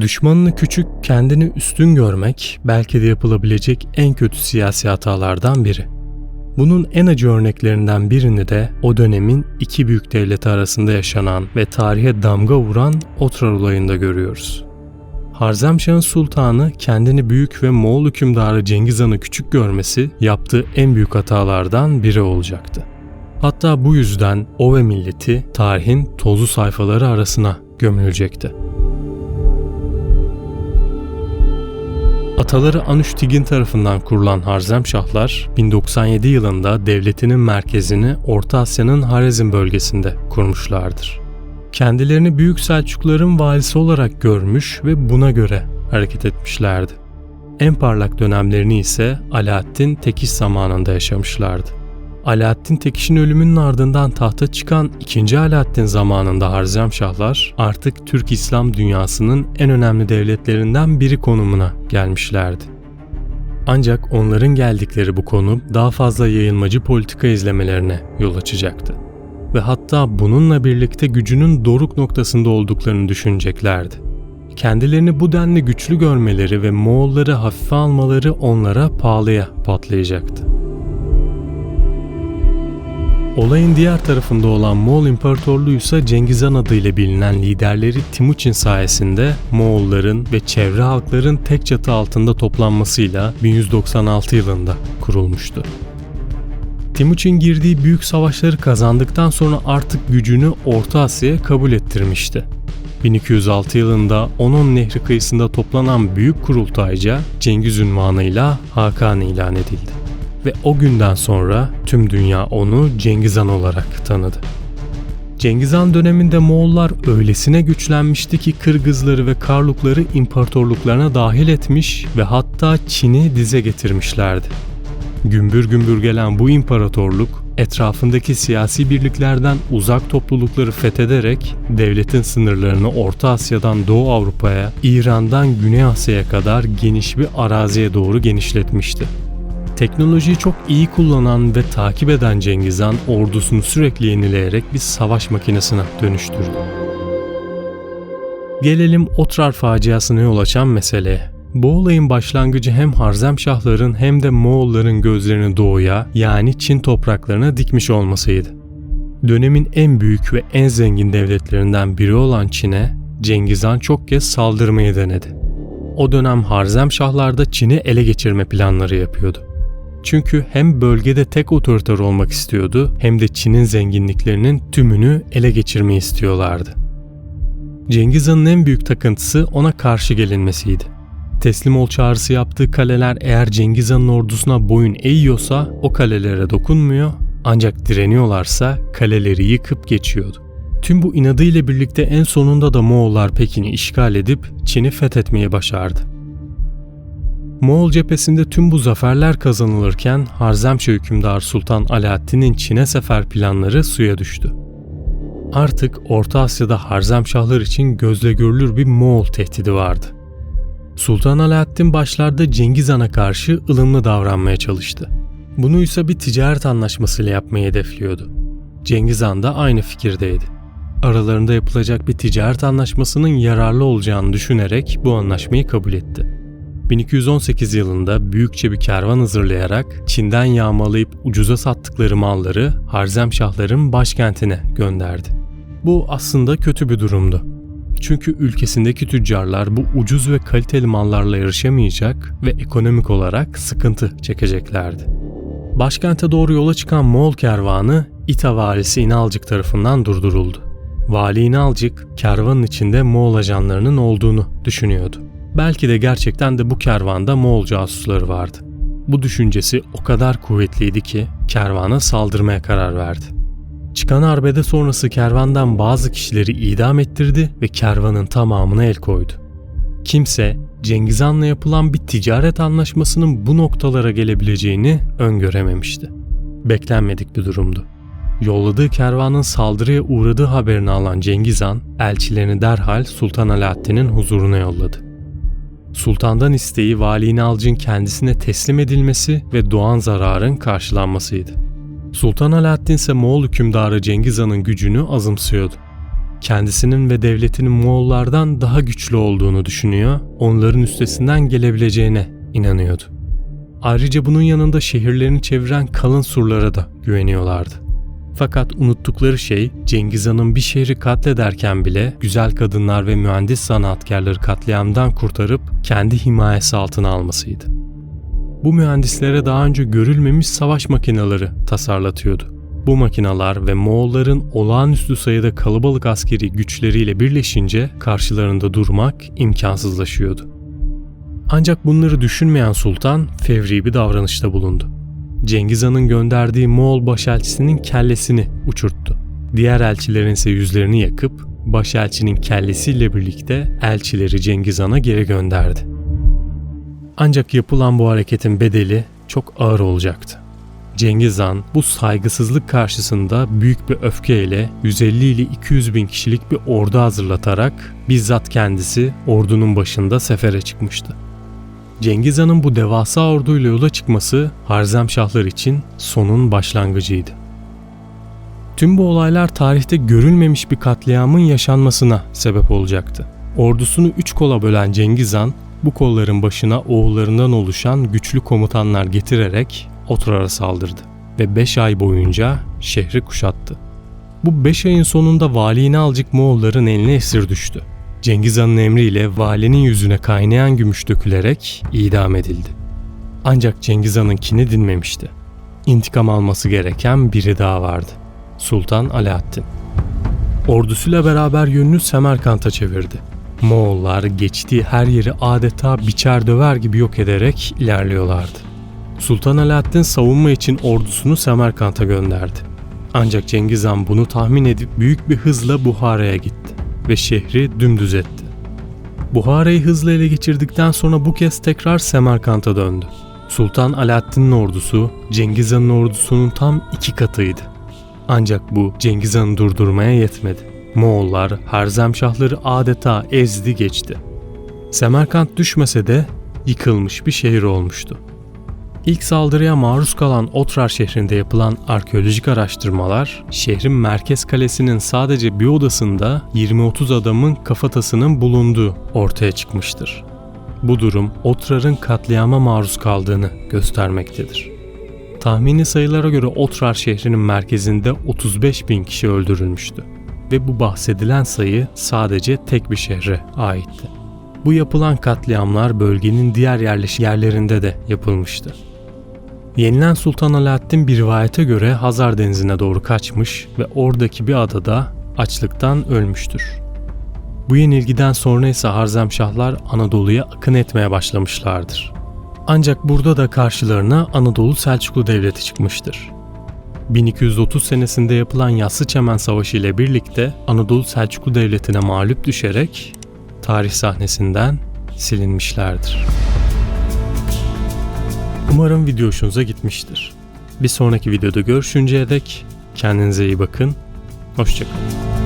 Düşmanını küçük, kendini üstün görmek belki de yapılabilecek en kötü siyasi hatalardan biri. Bunun en acı örneklerinden birini de o dönemin iki büyük devleti arasında yaşanan ve tarihe damga vuran Otrar olayında görüyoruz. Harzemşah'ın sultanı kendini büyük ve Moğol hükümdarı Cengiz Han'ı küçük görmesi yaptığı en büyük hatalardan biri olacaktı. Hatta bu yüzden o ve milleti tarihin tozlu sayfaları arasına gömülecekti. Ataları Anüştigin tarafından kurulan Harzemşahlar 1097 yılında devletinin merkezini Orta Asya'nın Harezm bölgesinde kurmuşlardır. Kendilerini Büyük Selçukluların valisi olarak görmüş ve buna göre hareket etmişlerdi. En parlak dönemlerini ise Alaaddin Tekiş zamanında yaşamışlardı. Alaaddin Tekiş'in ölümünün ardından tahta çıkan 2. Alaaddin zamanında Harzemşahlar artık Türk İslam dünyasının en önemli devletlerinden biri konumuna gelmişlerdi. Ancak onların geldikleri bu konum daha fazla yayılmacı politika izlemelerine yol açacaktı. Ve hatta bununla birlikte gücünün doruk noktasında olduklarını düşüneceklerdi. Kendilerini bu denli güçlü görmeleri ve Moğolları hafife almaları onlara pahalıya patlayacaktı. Olayın diğer tarafında olan Moğol İmparatorluğu ise Cengiz Han adıyla bilinen liderleri Timuçin sayesinde Moğolların ve çevre halkların tek çatı altında toplanmasıyla 1196 yılında kurulmuştu. Timuçin girdiği büyük savaşları kazandıktan sonra artık gücünü Orta Asya'ya kabul ettirmişti. 1206 yılında Onon Nehri kıyısında toplanan büyük kurultayca Cengiz ünvanıyla Hakan ilan edildi ve o günden sonra tüm dünya onu Cengiz Han olarak tanıdı. Cengiz Han döneminde Moğollar öylesine güçlenmişti ki Kırgızları ve Karlukları imparatorluklarına dahil etmiş ve hatta Çin'i dize getirmişlerdi. Gümbür gümbür gelen bu imparatorluk etrafındaki siyasi birliklerden uzak toplulukları fethederek devletin sınırlarını Orta Asya'dan Doğu Avrupa'ya, İran'dan Güney Asya'ya kadar geniş bir araziye doğru genişletmişti. Teknolojiyi çok iyi kullanan ve takip eden Cengiz Han ordusunu sürekli yenileyerek bir savaş makinesine dönüştürdü. Gelelim Otrar faciasına yol açan meseleye. Bu olayın başlangıcı hem Harzemşahların hem de Moğolların gözlerini doğuya yani Çin topraklarına dikmiş olmasıydı. Dönemin en büyük ve en zengin devletlerinden biri olan Çin'e Cengiz Han çok kez saldırmayı denedi. O dönem Harzemşahlar da Çin'i ele geçirme planları yapıyordu. Çünkü hem bölgede tek otoriter olmak istiyordu hem de Çin'in zenginliklerinin tümünü ele geçirmeyi istiyorlardı. Cengiz Han'ın en büyük takıntısı ona karşı gelinmesiydi. Teslim ol çağrısı yaptığı kaleler eğer Cengiz Han'ın ordusuna boyun eğiyorsa o kalelere dokunmuyor ancak direniyorlarsa kaleleri yıkıp geçiyordu. Tüm bu inadıyla birlikte en sonunda da Moğollar Pekin'i işgal edip Çin'i fethetmeyi başardı. Moğol cephesinde tüm bu zaferler kazanılırken Harzemşah hükümdar Sultan Alaaddin'in Çin'e sefer planları suya düştü. Artık Orta Asya'da Harzemşahlar için gözle görülür bir Moğol tehdidi vardı. Sultan Alaaddin başlarda Cengiz Han'a karşı ılımlı davranmaya çalıştı. Bunu ise bir ticaret anlaşmasıyla yapmayı hedefliyordu. Cengiz Han da aynı fikirdeydi. Aralarında yapılacak bir ticaret anlaşmasının yararlı olacağını düşünerek bu anlaşmayı kabul etti. 1218 yılında büyükçe bir kervan hazırlayarak Çin'den yağmalayıp ucuza sattıkları malları Harzemşahların başkentine gönderdi. Bu aslında kötü bir durumdu. Çünkü ülkesindeki tüccarlar bu ucuz ve kaliteli mallarla yarışamayacak ve ekonomik olarak sıkıntı çekeceklerdi. Başkente doğru yola çıkan Moğol kervanı İta valisi İnalcık tarafından durduruldu. Vali İnalcık, kervanın içinde Moğol ajanlarının olduğunu düşünüyordu. Belki de gerçekten de bu kervanda Moğol casusları vardı. Bu düşüncesi o kadar kuvvetliydi ki kervana saldırmaya karar verdi. Çıkan arbede sonrası kervandan bazı kişileri idam ettirdi ve kervanın tamamına el koydu. Kimse Cengiz Han'la yapılan bir ticaret anlaşmasının bu noktalara gelebileceğini öngörememişti. Beklenmedik bir durumdu. Yolladığı kervanın saldırıya uğradığı haberini alan Cengiz Han, elçilerini derhal Sultan Alaaddin'in huzuruna yolladı. Sultandan isteği Vali Nalcın kendisine teslim edilmesi ve doğan zararın karşılanmasıydı. Sultan Alaaddin ise Moğol hükümdarı Cengiz Han'ın gücünü azımsıyordu. kendisinin ve devletinin Moğollardan daha güçlü olduğunu düşünüyor, onların üstesinden gelebileceğine inanıyordu. Ayrıca bunun yanında şehirlerini çeviren kalın surlara da güveniyorlardı. Fakat unuttukları şey Cengiz Han'ın bir şehri katlederken bile güzel kadınlar ve mühendis sanatkarları katliamdan kurtarıp kendi himayesi altına almasıydı. Bu mühendislere daha önce görülmemiş savaş makineleri tasarlatıyordu. Bu makinalar ve Moğolların olağanüstü sayıda kalabalık askeri güçleriyle birleşince karşılarında durmak imkansızlaşıyordu. Ancak bunları düşünmeyen sultan fevri bir davranışta bulundu. Cengiz Han'ın gönderdiği Moğol başelçisinin kellesini uçurttu. Diğer elçilerin ise yüzlerini yakıp başelçinin kellesiyle birlikte elçileri Cengiz Han'a geri gönderdi. Ancak yapılan bu hareketin bedeli çok ağır olacaktı. Cengiz Han bu saygısızlık karşısında büyük bir öfkeyle 150 ile 200 bin kişilik bir ordu hazırlatarak bizzat kendisi ordunun başında sefere çıkmıştı. Cengiz Han'ın bu devasa orduyla yola çıkması Harzemşahlar için sonun başlangıcıydı. Tüm bu olaylar tarihte görülmemiş bir katliamın yaşanmasına sebep olacaktı. Ordusunu üç kola bölen Cengiz Han, bu kolların başına oğullarından oluşan güçlü komutanlar getirerek Otrar'a saldırdı ve 5 ay boyunca şehri kuşattı. Bu 5 ayın sonunda valiğini alcık Moğolların eline esir düştü. Cengiz Han'ın emriyle valinin yüzüne kaynayan gümüş dökülerek idam edildi. Ancak Cengiz Han'ın kini dinmemişti. İntikam alması gereken biri daha vardı. Sultan Alaaddin. Ordusuyla beraber yönünü Semerkant'a çevirdi. Moğollar geçtiği her yeri adeta biçer döver gibi yok ederek ilerliyorlardı. Sultan Alaaddin savunma için ordusunu Semerkant'a gönderdi. Ancak Cengiz Han bunu tahmin edip büyük bir hızla Buhara'ya gitti ve şehri dümdüz etti. Buhara'yı hızla ele geçirdikten sonra bu kez tekrar Semerkant'a döndü. Sultan Alaaddin'in ordusu Cengiz Han'ın ordusunun tam iki katıydı. Ancak bu Cengiz Han'ı durdurmaya yetmedi. Moğollar Harzemşahları adeta ezdi geçti. Semerkant düşmese de yıkılmış bir şehir olmuştu. İlk saldırıya maruz kalan Otrar şehrinde yapılan arkeolojik araştırmalar, şehrin merkez kalesinin sadece bir odasında 20-30 adamın kafatasının bulunduğu ortaya çıkmıştır. Bu durum Otrar'ın katliama maruz kaldığını göstermektedir. Tahmini sayılara göre Otrar şehrinin merkezinde 35 bin kişi öldürülmüştü ve bu bahsedilen sayı sadece tek bir şehre aitti. Bu yapılan katliamlar bölgenin diğer yerleşik yerlerinde de yapılmıştı. Yenilen Sultan Alaaddin bir rivayete göre Hazar Denizi'ne doğru kaçmış ve oradaki bir adada açlıktan ölmüştür. Bu yenilgiden sonra ise Harzemşahlar Anadolu'ya akın etmeye başlamışlardır. Ancak burada da karşılarına Anadolu Selçuklu Devleti çıkmıştır. 1230 senesinde yapılan Yassı Çemen Savaşı ile birlikte Anadolu Selçuklu Devleti'ne mağlup düşerek tarih sahnesinden silinmişlerdir. Umarım video hoşunuza gitmiştir. Bir sonraki videoda görüşünceye dek kendinize iyi bakın. Hoşçakalın.